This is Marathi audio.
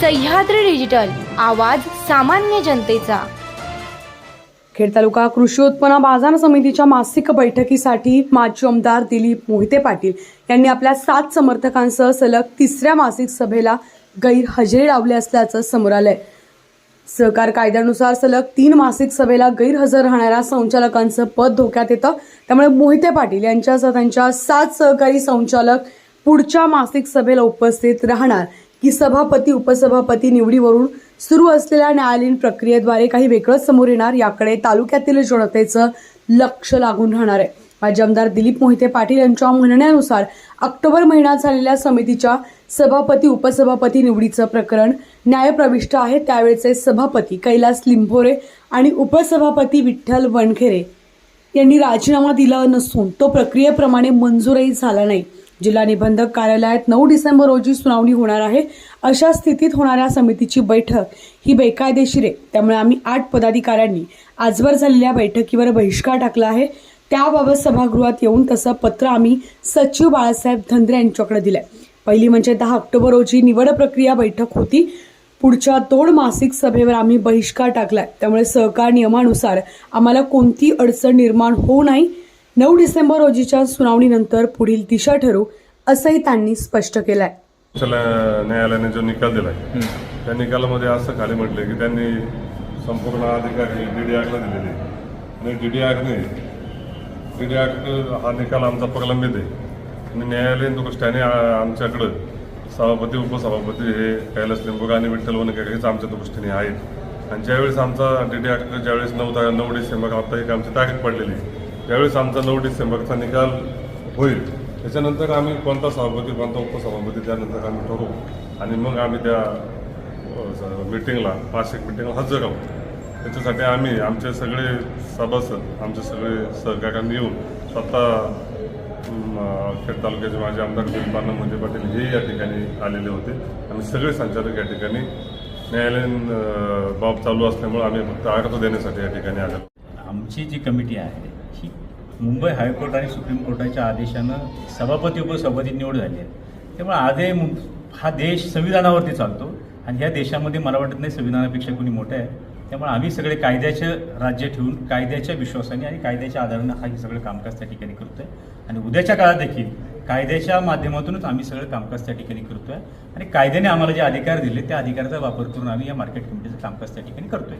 सह्याद्री डिजिटल आवाज सामान्य जनतेचा. खेड तालुका कृषी उत्पन्न बाजार समितीच्या मासिक बैठकीसाठी माजी आमदार दिलीप मोहिते पाटील यांनी आपल्या सात समर्थकांसह सलग तिसऱ्या मासिक सभेला गैरहजेरी लावली असल्याचं समोर आलंय. सहकार कायद्यानुसार सलग तीन मासिक सभेला गैरहजर राहणाऱ्या संचालकांचं पद धोक्यात येतं. त्यामुळे मोहिते पाटील यांच्यासह त्यांच्या सात सहकारी संचालक पुढच्या मासिक सभेला उपस्थित राहणार. की सभापती उपसभापती निवडीवरून सुरू असलेल्या न्यायालयीन प्रक्रियेद्वारे काही वेगळंच समोर येणार याकडे तालुक्यातील जनतेचं लक्ष लागून राहणार आहे. माजी आमदार दिलीप मोहिते पाटील यांच्या म्हणण्यानुसार ऑक्टोबर महिन्यात झालेल्या समितीच्या सभापती उपसभापती निवडीचं प्रकरण न्यायप्रविष्ट आहे. त्यावेळेचे सभापती कैलास लिंभोरे आणि उपसभापती विठ्ठल वणखेरे यांनी राजीनामा दिला नसून तो प्रक्रियेप्रमाणे मंजूरही झाला नाही. जिल्हा निबंधक कार्यालयात नऊ डिसेंबर रोजी सुनावणी होणार आहे. अशा स्थितीत होणाऱ्या समितीची बैठक ही बेकायदेशीर आहे. त्यामुळे आम्ही आठ पदाधिकाऱ्यांनी आजवर झालेल्या बैठकीवर बहिष्कार टाकला आहे. त्याबाबत सभागृहात येऊन तसं पत्र आम्ही सचिव बाळासाहेब धंद्रे यांच्याकडे दिलंय. पहिली म्हणजे दहा ऑक्टोबर रोजी निवड प्रक्रिया बैठक होती. पुढच्या दोन मासिक सभेवर आम्ही बहिष्कार टाकलाय. त्यामुळे सहकार नियमानुसार आम्हाला कोणती अडचण निर्माण होऊ नाही नऊ डिसेंबर रोजीच्या सुनावणीनंतर पुढील दिशा ठरू असंही त्यांनी स्पष्ट केलंय. चला न्यायालयाने जो निकाल दिलाय त्या निकालामध्ये असं खाली म्हटलं की त्यांनी संपूर्ण अधिकार हे डी डी आकला दिलेले आणि डी डी आकने डी डी आक हा निकाल आमचा प्रलंबित आहे. आणि न्यायालयीन दृष्ट्याने आमच्याकडं सभापती उपसभापती हे कैलास लिंबुगा आणि विठ्ठल वनकर हेच आमच्या दृष्टीने आहेत. आणि ज्यावेळेस आमचा डी डी आक ज्यावेळेस नऊ ता नऊ डिसेंबर आता एक आमची तारीख पडलेली आहे. यावेळेस आमचा नऊ डिसेंबरचा निकाल होईल. त्याच्यानंतर आम्ही कोणता सभापती कोणता उपसभापती त्यानंतर आम्ही ठरवू. आणि मग आम्ही त्या मिटिंगला वार्षिक मिटिंगला हजर राहू त्याच्यासाठी आम्ही आमचे सगळे सभासद आमचे सगळे सहकार्यांनी येऊन स्वतः खेड तालुक्याचे माझे आमदार दिलपाना मोहिते पाटील हे या ठिकाणी आलेले होते. आम्ही सगळे संचालक या ठिकाणी. न्यायालयीन बाब चालू असल्यामुळे आम्ही फक्त अर्ज देण्यासाठी या ठिकाणी आलो. आमची जी कमिटी आहे ही मुंबई हायकोर्ट आणि सुप्रीम कोर्टाच्या आदेशानं सभापती उपसभापती निवड झाली आहे. त्यामुळे आजही मु- हा देश संविधानावरती चालतो आणि ह्या देशामध्ये मला वाटत नाही संविधानापेक्षा कोणी मोठं आहे. त्यामुळे आम्ही सगळे कायद्याचं राज्य ठेवून कायद्याच्या विश्वासाने आणि कायद्याच्या आधारानं हा हे सगळं कामकाज त्या ठिकाणी करतोय. आणि उद्याच्या काळात देखील कायद्याच्या माध्यमातूनच आम्ही सगळं कामकाज त्या ठिकाणी करतोय. आणि कायद्याने आम्हाला जे अधिकार दिले त्या अधिकाराचा वापर करून आम्ही या मार्केट कमिटीचं कामकाज त्या ठिकाणी करतोय.